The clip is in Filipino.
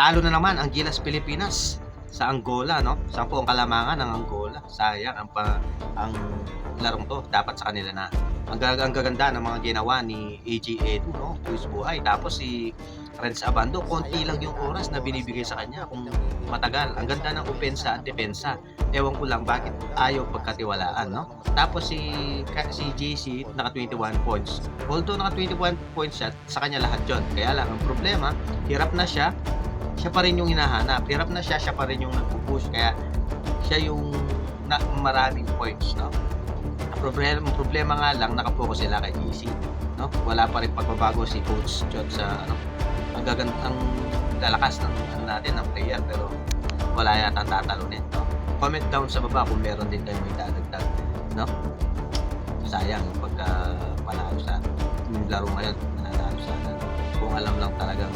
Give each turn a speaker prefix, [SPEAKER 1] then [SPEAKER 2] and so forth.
[SPEAKER 1] Talo na naman ang Gilas Pilipinas sa Angola, no? Saan po ang kalamangan ng Angola? Sayang ang pa, ang larong to dapat sa kanila na. Ang, ang gaganda ng mga ginawa ni AG Edu, no? Luis Buhay. Tapos si Renz Abando, konti lang yung oras na binibigay sa kanya kung matagal. Ang ganda ng opensa at depensa. Ewan ko lang bakit ayaw pagkatiwalaan, no? Tapos si si JC naka 21 points. Although naka 21 points siya, sa kanya lahat 'yon. Kaya lang ang problema, hirap na siya. Siya pa rin yung hinahanap. Hirap na siya, siya pa rin yung nagpo-push. Kaya siya yung na, maraming points, no? Ang problema, problema nga lang, nakapokus sila kay JC, no? Wala pa rin pagbabago si Coach John sa ano, ang gaganda, ang lalakas ng ano natin ng player pero wala yata tatalunin, no? Comment down sa baba kung meron din kayo may dadagdag, no? Sayang pagka panalo sa yung laro ngayon, nanalo sana. Kung alam lang talagang